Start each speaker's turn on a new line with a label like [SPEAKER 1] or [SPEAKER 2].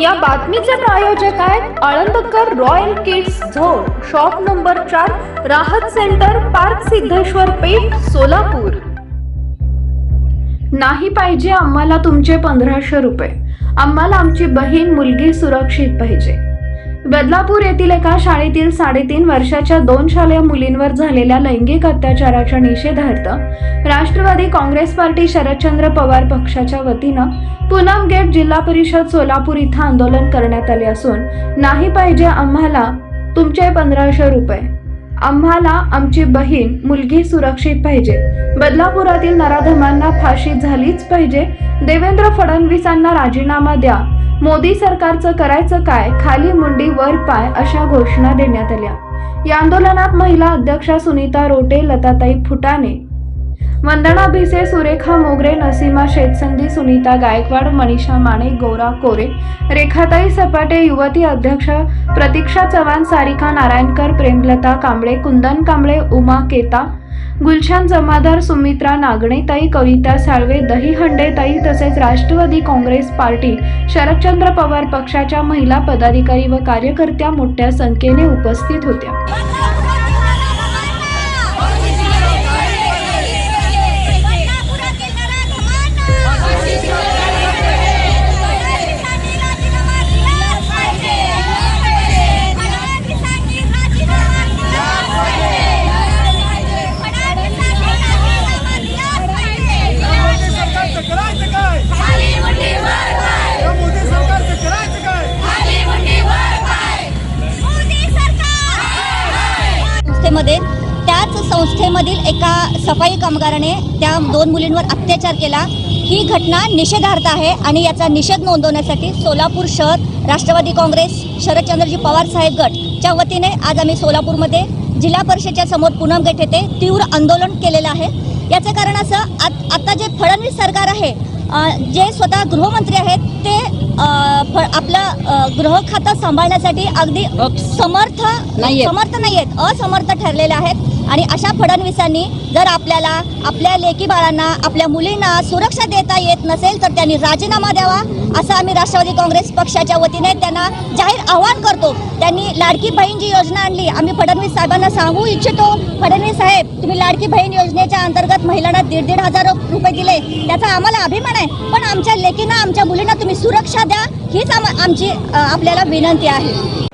[SPEAKER 1] या बातमीचे प्रायोजक आहेत Alandkar royal kids zone shop number चार राहत सेंटर पार्क सिद्धेश्वर पेठ सोलापूर. नाही पाहिजे आम्हाला तुमचे पंधराशे रुपये. आम्हाला आमची बहीण मुलगी सुरक्षित पाहिजे. बदलापूर येथील एका शाळेतील साडेतीन वर्षाच्या दोन शालेय मुलींवर झालेल्या लैंगिक अत्याचाराच्या निषेधार्थ राष्ट्रवादी काँग्रेस पार्टी शरदचंद्र पवार पक्षाच्या वतीनं पूनम गेट जिल्हा परिषद सोलापूर इथं आंदोलन करण्यात आले असून नाही पाहिजे आम्हाला तुमचे पंधराशे रुपये. आम्हाला आमची बहीण मुलगी सुरक्षित पाहिजे. बदलापुरातील नराधमांना फाशी झालीच पाहिजे. देवेंद्र फडणवीसांना राजीनामा द्या. मोदी सरकारचं करायचं काय? खाली मुंडी वर पाय अशा घोषणा देण्यात आल्या. या आंदोलनात महिला अध्यक्षा सुनीता रोटे लताताई फुटाणे वंदना भिसे सुरेखा मोगरे नसीमा शेतसंधी सुनीता गायकवाड मनीषा माने गौरा कोरे रेखाताई सपाटे युवती अध्यक्ष प्रतीक्षा चव्हाण सारिका नारायणकर प्रेमलता कांबळे कुंदन कांबळे उमा केता गुलशान जमादार सुमित्रा नागणेताई कविता साळवे दहीहंडेताई तसेच राष्ट्रवादी काँग्रेस पार्टी शरदचंद्र पवार पक्षाच्या महिला पदाधिकारी व कार्यकर्त्या मोठ्या संख्येने उपस्थित होत्या.
[SPEAKER 2] संस्थेमध्ये त्याच संस्थेमधील एका सफाई कामगाराने त्या दोन मुलींवर अत्याचार केला. ही घटना निषेधार्थ आहे आणि याचा निषेध नोंदवण्यासाठी सोलापूर शहर राष्ट्रवादी काँग्रेस शरदचंद्रजी पवार साहेब गटच्या वतीने आज आम्ही सोलापूरमध्ये जिल्हा परिषदेच्या समोर पूनम गेट येथे तीव्र आंदोलन केलेलं आहे. याचं कारण असं आत आता जे फडणवीस सरकार आहे जे स्वतः गृहमंत्री आहेत ते आपलं गृह खातं सांभाळण्यासाठी अगदी समर्थ
[SPEAKER 3] नाहीयेत.
[SPEAKER 2] समर्थ नाही आहेत असमर्थ ठरलेले आहेत आणि अशा फडणवीसांनी जर आपल्याला आपल्या लेकी बाळांना आपल्या मुलींना सुरक्षा देता येत नसेल तर त्यांनी राजीनामा द्यावा असं आम्ही राष्ट्रवादी काँग्रेस पक्षाच्या वतीने त्यांना जाहीर आवाहन करतो. त्यांनी लाडकी बहीण जी योजना आणली आम्ही फडणवीस साहेबांना सांगू इच्छितो फडणवीस साहेब तुम्ही लाडकी बहीण योजनेच्या अंतर्गत महिलांना दीड दीड हजार रुपये दिले त्याचा आम्हाला अभिमान आहे. पण आमच्या लेकींना आमच्या मुलींना तुम्ही सुरक्षा द्या हीच आम- आमची आपल्याला विनंती आहे.